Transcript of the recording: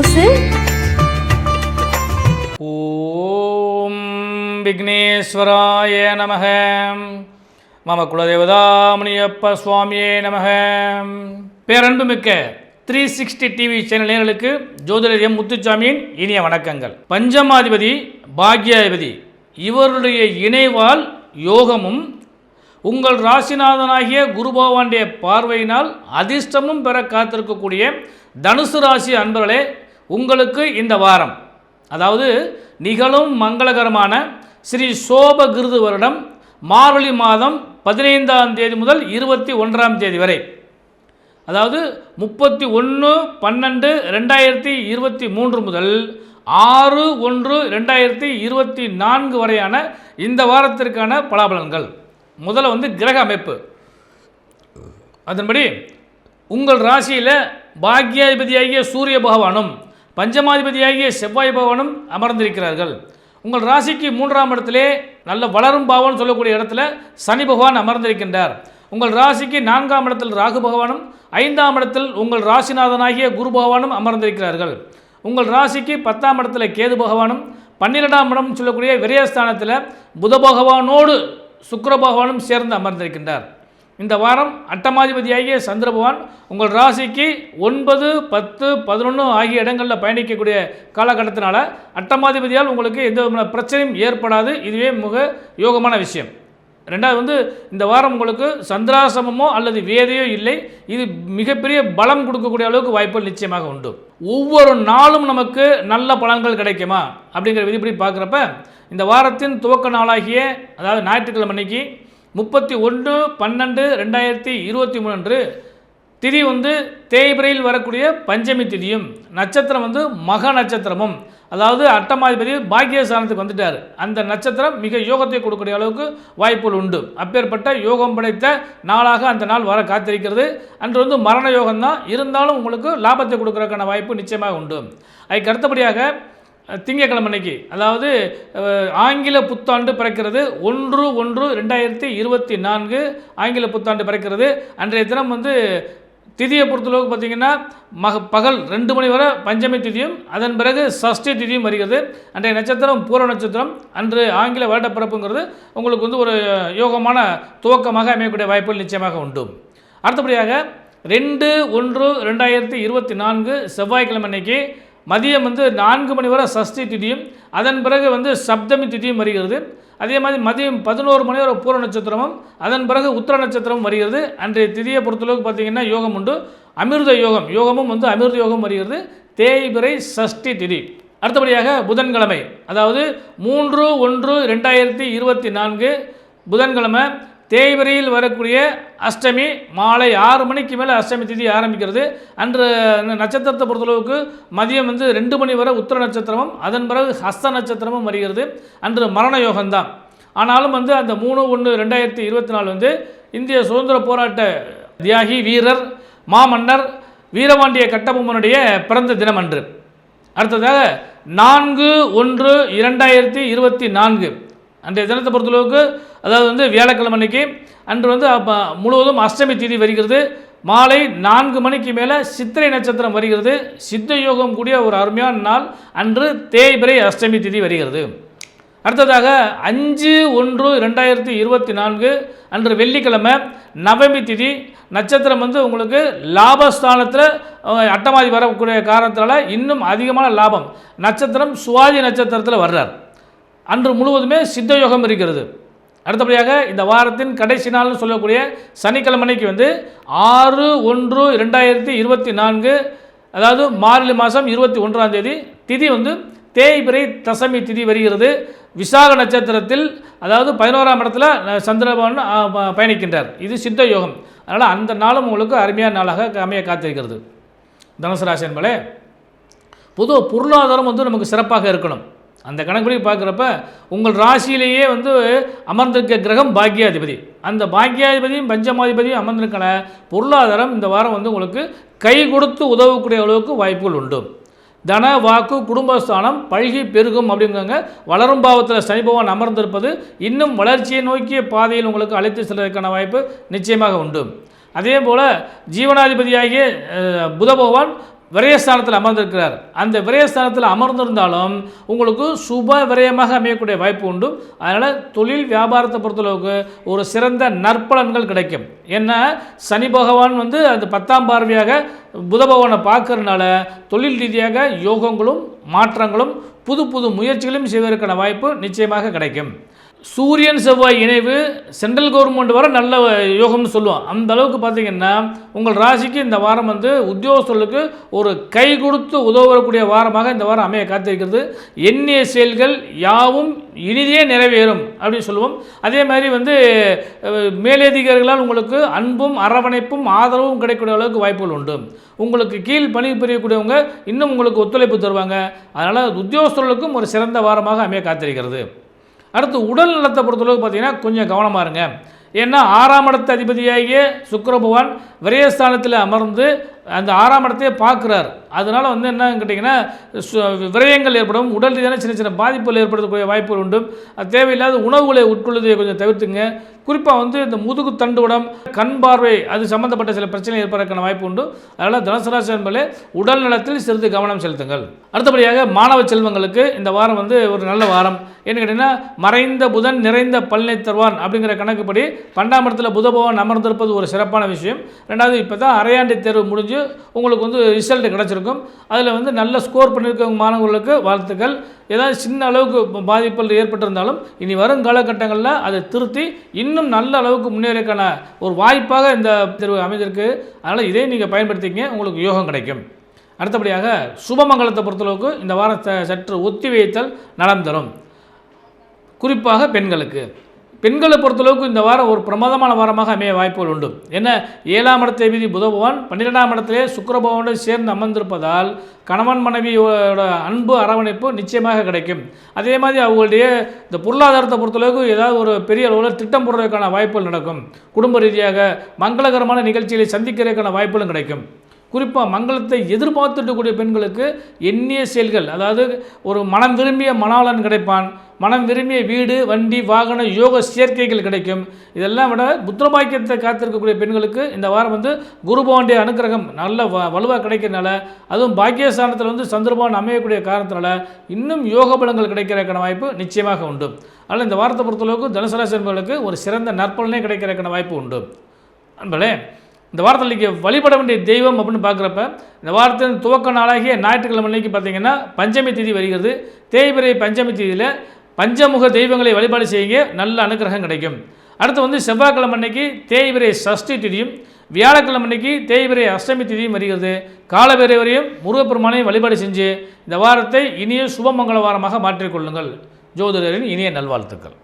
News ஓம் விக்னேஸ்வராய நமக. மம குலதேவதா முனியப்ப சுவாமியே நமக. பேரன்புமிக்க த்ரீ சிக்ஸ்டி டிவி சேனல் நேயர்களுக்கு முத்துச்சாமியின் இனிய வணக்கங்கள். பஞ்சமாதிபதி பாக்யாதிபதி இவருடைய இணைவால் யோகமும் உங்கள் ராசிநாதனாகிய குரு பகவானுடைய பார்வையினால் அதிர்ஷ்டமும் பெற காத்திருக்கக்கூடிய தனுசு ராசி அன்பர்களே உங்களுக்கு இந்த வாரம். அதாவது நிகழும் மங்களகரமான ஸ்ரீ சோபகிருது வருடம் மார்கழி மாதம் பதினைந்தாம் தேதி முதல் இருபத்தி ஒன்றாம் தேதி வரை. அதாவது முப்பத்தி ஒன்று பன்னெண்டு ரெண்டாயிரத்தி இருபத்தி மூன்று முதல் ஆறு ஒன்று ரெண்டாயிரத்தி இருபத்தி நான்கு வரையான இந்த வாரத்திற்கான பலாபலன்கள். முதல்ல வந்து கிரக அமைப்பு. அதன்படி உங்கள் ராசியில் பாக்யாதிபதியாகிய சூரிய பகவானும் பஞ்சமாதிபதியாகிய செவ்வாய் பவனும் அமர்ந்திருக்கிறார்கள். உங்கள் ராசிக்கு மூன்றாம் இடத்திலே நல்ல வளரும் பாவம் சொல்லக்கூடிய இடத்துல சனி பகவான் அமர்ந்திருக்கின்றார். உங்கள் ராசிக்கு நான்காம் இடத்தில் ராகு பகவானும் ஐந்தாம் இடத்தில் உங்கள் ராசிநாதனாகிய குரு பகவானும் அமர்ந்திருக்கிறார்கள். உங்கள் ராசிக்கு பத்தாம் இடத்துல கேது பகவானும் பன்னிரெண்டாம் இடம் சொல்லக்கூடிய விரயஸ்தானத்தில் புத பகவானோடு சுக்கர பகவானும் சேர்ந்து அமர்ந்திருக்கின்றார். இந்த வாரம் அட்டமாதிபதியாகிய சந்திரபகவான் உங்கள் ராசிக்கு ஒன்பது பத்து பதினொன்று ஆகிய இடங்களில் பயணிக்கக்கூடிய காலகட்டத்தினால அட்டமாதிபதியால் உங்களுக்கு எந்த விதமான பிரச்சனையும் ஏற்படாது. இதுவே மிக யோகமான விஷயம். ரெண்டாவது வந்து இந்த வாரம் உங்களுக்கு சந்திராசமமோ அல்லது வேதையோ இல்லை. இது மிகப்பெரிய பலம் கொடுக்கக்கூடிய அளவுக்கு வாய்ப்புகள் நிச்சயமாக உண்டு. ஒவ்வொரு நாளும் நமக்கு நல்ல பலன்கள் கிடைக்குமா? அப்படிங்கிற விதிப்படி பார்க்குறப்ப இந்த வாரத்தின் துவக்க நாளாகிய அதாவது ஞாயிற்றுக்கிழமை அன்னைக்கு முப்பத்தி ஒன்று பன்னெண்டு ரெண்டாயிரத்தி இருபத்தி மூணு அன்று திதி வந்து தேய்பிரையில் வரக்கூடிய பஞ்சமி திதியும் நட்சத்திரம் வந்து மக நட்சத்திரமும். அதாவது அட்டமாதிபதி பாக்கியஸ்தானத்துக்கு வந்துட்டார். அந்த நட்சத்திரம் மிக யோகத்தை கொடுக்கக்கூடிய அளவுக்கு வாய்ப்புகள் உண்டு. அப்பேற்பட்ட யோகம் படைத்த நாளாக அந்த நாள் வர காத்திருக்கிறது. அன்று வந்து மரண யோகம் தான் இருந்தாலும் உங்களுக்கு லாபத்தை கொடுக்கறதுக்கான வாய்ப்பு நிச்சயமாக உண்டு. அதுக்கு அடுத்தபடியாக திங்கக்கிழமை அன்னைக்கு. அதாவது ஆங்கில புத்தாண்டு பிறக்கிறது ஒன்று ஒன்று ரெண்டாயிரத்தி இருபத்தி நான்கு ஆங்கில புத்தாண்டு பிறக்கிறது. அன்றைய தினம் வந்து திதியை பொறுத்தளவுக்கு பார்த்திங்கன்னா மக பகல் ரெண்டு மணி வரை பஞ்சமி திதியும் அதன் பிறகு சஷ்டி திதியும் வருகிறது. அன்றைய நட்சத்திரம் பூர நட்சத்திரம் அன்று ஆங்கில வருடப்பிறப்புங்கிறது உங்களுக்கு வந்து ஒரு யோகமான துவக்கமாக அமையக்கூடிய வாய்ப்புகள் நிச்சயமாக உண்டு. அடுத்தபடியாக ரெண்டு ஒன்று ரெண்டாயிரத்தி இருபத்தி நான்கு செவ்வாய்க்கிழமை அன்னைக்கு மதியம் வந்து நான்கு மணி வரை சஷ்டி திதியும் அதன் பிறகு வந்து சப்தமி திதியும் வருகிறது. அதே மாதிரி மதியம் பதினோரு மணி வரை பூர நட்சத்திரமும் அதன் பிறகு உத்திர நட்சத்திரமும் வருகிறது. அன்றைய திதியை பொறுத்தளவுக்கு பார்த்திங்கன்னா யோகம் உண்டு. அமிர்த யோகம் யோகமும் வந்து அமிர்த யோகம் வருகிறது. தேய்பிறை சஷ்டி திதி. அடுத்தபடியாக புதன்கிழமை அதாவது மூன்று ஒன்று ரெண்டாயிரத்தி இருபத்தி நான்கு புதன்கிழமை தேய்பிரையில் வரக்கூடிய அஷ்டமி மாலை ஆறு மணிக்கு மேலே அஷ்டமி திதி ஆரம்பிக்கிறது. அன்று நட்சத்திரத்தை பொறுத்தளவுக்கு மதியம் வந்து ரெண்டு மணி வரை உத்தர நட்சத்திரமும் அதன் பிறகு ஹஸ்த நட்சத்திரமும் வருகிறது. அன்று மரண யோகம்தான். ஆனாலும் வந்து அந்த மூணு ஒன்று ரெண்டாயிரத்தி இருபத்தி நாலு வந்து இந்திய சுதந்திர போராட்ட தியாகி வீரர் மாமன்னர் வீரபாண்டிய கட்டபொம்மனுடைய பிறந்த தினம் அன்று. அடுத்ததாக நான்கு ஒன்று இரண்டாயிரத்தி இருபத்தி நான்கு. அன்றைய தினத்தை பொறுத்தளவுக்கு அதாவது வந்து வியாழக்கிழமை அன்னைக்கு அன்று வந்து அப்போ முழுவதும் அஷ்டமி திதி வருகிறது. மாலை நான்கு மணிக்கு மேலே சித்திரை நட்சத்திரம் வருகிறது. சித்த யோகம் கூடிய ஒரு அருமையான நாள். அன்று தேய்பிரை அஷ்டமி திதி வருகிறது. அடுத்ததாக அஞ்சு ஒன்று ரெண்டாயிரத்தி இருபத்தி நான்கு அன்று வெள்ளிக்கிழமை நவமி திதி. நட்சத்திரம் வந்து உங்களுக்கு லாபஸ்தானத்தில் அட்டமாதி வரக்கூடிய காரணத்தினால இன்னும் அதிகமான லாபம். நட்சத்திரம் சுவாதி நட்சத்திரத்தில் வர்றார். அன்று முழுவதுமே சித்த யோகம் இருக்கிறது. அடுத்தபடியாக இந்த வாரத்தின் கடைசி நாள்னு சொல்லக்கூடிய சனிக்கிழமைக்கு வந்து ஆறு ஒன்று ரெண்டாயிரத்தி இருபத்தி நான்கு அதாவது மார்கழி மாதம் இருபத்தி ஒன்றாம் தேதி திதி வந்து தேய்பிரை தசமி திதி வருகிறது. விசாக நட்சத்திரத்தில் அதாவது பதினோராம் இடத்துல சந்திரபவன் பயணிக்கின்றார். இது சித்த யோகம் அதனால் அந்த நாளும் உங்களுக்கு அருமையான நாளாக அமைய காத்திருக்கிறது. தனுசு ராசி என்பதே பொதுவாக பொருளாதாரம் வந்து நமக்கு சிறப்பாக இருக்கணும். அந்த கணக்குப்படி பார்க்குறப்ப உங்கள் ராசியிலேயே வந்து அமர்ந்திருக்க கிரகம் பாக்கியாதிபதி அந்த பாக்கியாதிபதியும் பஞ்சமாதிபதியும் அமர்ந்திருக்கன பொருளாதாரம் இந்த வாரம் வந்து உங்களுக்கு கை கொடுத்து உதவக்கூடிய அளவுக்கு வாய்ப்புகள் உண்டு. தன வாக்கு குடும்பஸ்தானம் பழகி பெருகும் அப்படிங்கிறாங்க வளரும் பாவத்தில் சனிபகவான் அமர்ந்திருப்பது இன்னும் வளர்ச்சியை நோக்கிய பாதையில் உங்களுக்கு அழைத்து செல்வதற்கான வாய்ப்பு நிச்சயமாக உண்டு. அதே போல் ஜீவனாதிபதியாகிய அஹ், புத பகவான் விரயஸ்தானத்தில் அமர்ந்திருக்கிறார். அந்த விரயஸ்தானத்தில் அமர்ந்திருந்தாலும் உங்களுக்கு சுப விரயமாக அமையக்கூடிய வாய்ப்பு உண்டு. அதனால் தொழில் வியாபாரத்தை பொறுத்தளவுக்கு ஒரு சிறந்த நற்பலன்கள் கிடைக்கும். ஏன்னா சனி பகவான் வந்து அந்த பத்தாம் பார்வையாக புத பகவானை பார்க்கறதுனால தொழில் ரீதியாக யோகங்களும் மாற்றங்களும் புது புது முயற்சிகளும் செய்வதற்கான வாய்ப்பு நிச்சயமாக கிடைக்கும். சூரியன் செவ்வாய் இணைவு சென்ட்ரல் கவர்மெண்ட் வர நல்ல யோகம்னு சொல்லுவோம் அந்த அளவுக்கு பார்த்தீங்கன்னா உங்கள் ராசிக்கு இந்த வாரம் வந்து உத்தியோகஸ்தர்களுக்கு ஒரு கை கொடுத்து உதவக்கூடிய வாரமாக இந்த வாரம் அமைய காத்திருக்கிறது. எண்ணிய செயல்கள் யாவும் இனிதே நிறைவேறும் அப்படின்னு சொல்லுவோம். அதே மாதிரி வந்து மேலதிகாரிகளால் உங்களுக்கு அன்பும் அரவணைப்பும் ஆதரவும் கிடைக்கக்கூடிய அளவுக்கு வாய்ப்புகள் உண்டு. உங்களுக்கு கீழ் பணி புரியக்கூடியவங்க இன்னும் உங்களுக்கு ஒத்துழைப்பு தருவாங்க. அதனால் உத்தியோகஸ்தர்களுக்கும் ஒரு சிறந்த வாரமாக அமைய காத்திருக்கிறது. அடுத்து உடல் நலத்தை பொறுத்தளவுக்கு பார்த்தீங்கன்னா கொஞ்சம் கவனமாக இருங்க. ஏன்னா ஆறாம் இடத்த அதிபதியாகிய சுக்கிர பகவான் விரயஸ்தானத்தில் அமர்ந்து அந்த ஆறாம் இடத்தையே பார்க்குறார். அதனால் வந்து என்னன்னு கேட்டிங்கன்னா சு- விரயங்கள் ஏற்படும் உடல் ரீதியான சின்ன சின்ன பாதிப்புகள் ஏற்படுத்தக்கூடிய வாய்ப்புகள் உண்டு. அது தேவையில்லாத உணவுகளை உட்கொள்வதை கொஞ்சம் தவிர்த்துங்க. குறிப்பாக வந்து இந்த முதுகு தண்டுவடம் கண் பார்வை அது சம்மந்தப்பட்ட சில பிரச்சனை ஏற்படுறதுக்கான வாய்ப்பு உண்டு. அதனால் தனுசராசி என்பது உடல் நலத்தில் சிறிது கவனம் செலுத்துங்கள். அடுத்தபடியாக மாணவ செல்வங்களுக்கு இந்த வாரம் வந்து ஒரு நல்ல வாரம். என்ன கேட்டிங்கன்னா மறைந்த புதன் நிறைந்த பல்னை தருவான் அப்படிங்கிற கணக்குப்படி பன்னெண்டாம் இடத்துல அமர்ந்திருப்பது ஒரு சிறப்பான விஷயம். ரெண்டாவது இப்போ தான் அரையாண்டு தேர்வு முடிஞ்சு உங்களுக்கு வந்து ரிசல்ட் கிடச்சிருக்கும். அதில் வந்து நல்ல ஸ்கோர் பண்ணியிருக்க மாணவர்களுக்கு வாழ்த்துக்கள். ஏதாவது சின்ன அளவுக்கு பாதிப்புகள் ஏற்பட்டிருந்தாலும் இனி வரும் காலகட்டங்களில் அதை திருத்தி இன்னும் இன்னும் நல்ல அளவுக்கு முன்னேறக்கான ஒரு வாய்ப்பாக இந்த தேர்வு அமைந்திருக்கு. அதனால் இதை நீங்கள் பயன்படுத்திங்க உங்களுக்கு யோகம் கிடைக்கும். அடுத்தபடியாக சுபமங்கலத்தை பொறுத்தளவுக்கு இந்த வாரத்தை சற்று ஒத்தி வைத்தல் நலம் தரும். குறிப்பாக பெண்களுக்கு. பெண்களை பொறுத்தளவுக்கு இந்த வாரம் ஒரு பிரமாதமான வாரமாக அமைய வாய்ப்புகள் உண்டு. என்ன? ஏழாம் இடத்தை விதி புதபவான் பன்னிரெண்டாம் இடத்திலே சுக்கிர சேர்ந்து அமர்ந்திருப்பதால் கணவன் மனைவியோட அன்பு அரவணைப்பு நிச்சயமாக கிடைக்கும். அதே மாதிரி அவங்களுடைய இந்த பொருளாதாரத்தை பொறுத்தளவுக்கு ஏதாவது ஒரு பெரிய அளவில் திட்டம் போடுறதுக்கான வாய்ப்புகள் நடக்கும். குடும்ப ரீதியாக மங்களகரமான நிகழ்ச்சிகளை சந்திக்கிறதுக்கான வாய்ப்புகளும் கிடைக்கும். குறிப்பாக மங்களத்தை எதிர்பார்த்துட்டக்கூடிய பெண்களுக்கு எண்ணிய செயல்கள் அதாவது ஒரு மனம் விரும்பிய மணாளன் கிடைப்பான் மனம் விரும்பிய வீடு வண்டி வாகன யோக சேர்க்கைகள் கிடைக்கும். இதெல்லாம் விட புத்திரபாக்கியத்தை காத்திருக்கக்கூடிய பெண்களுக்கு இந்த வாரம் வந்து குருபவனுடைய அனுக்கிரகம் நல்ல வ வலுவாக கிடைக்கிறதுனால அதுவும் பாக்கியஸ்தானத்தில் வந்து சந்திரபவன் அமையக்கூடிய காரணத்தினால இன்னும் யோக பலங்கள் கிடைக்கிறக்கான வாய்ப்பு நிச்சயமாக உண்டு. அதனால் இந்த வாரத்தை பொறுத்தளவுக்கு தனுசராசி என்பவர்களுக்கு ஒரு சிறந்த நற்பலனே கிடைக்கிறக்கான வாய்ப்பு உண்டு. அன்பளே இந்த வாரத்தில் நீங்கள் வழிபட வேண்டிய தெய்வம் அப்படின்னு பார்க்குறப்ப இந்த வாரத்தின் துவக்க நாளாகிய ஞாயிற்றுக்கிழமை அன்னைக்கு பார்த்தீங்கன்னா பஞ்சமி திதி வருகிறது. தேய்பிரை பஞ்சமி தேதியில் பஞ்சமுக தெய்வங்களை வழிபாடு செய்யுங்க. நல்ல அனுகிரகம் கிடைக்கும். அடுத்து வந்து செவ்வாய்க்கிழமை அன்னைக்கு தேய்பிரை சஷ்டி திதியும் வியாழக்கிழமை அன்னைக்கு தேய்பிரை அஷ்டமி திதியும் வருகிறது. காலவேரை வரையும் முருகப்பெருமானையும் வழிபாடு செஞ்சு இந்த வாரத்தை இனிய சுபமங்கள வாரமாக மாற்றிக்கொள்ளுங்கள். ஜோதிடரின் இனிய நல்வாழ்த்துக்கள்.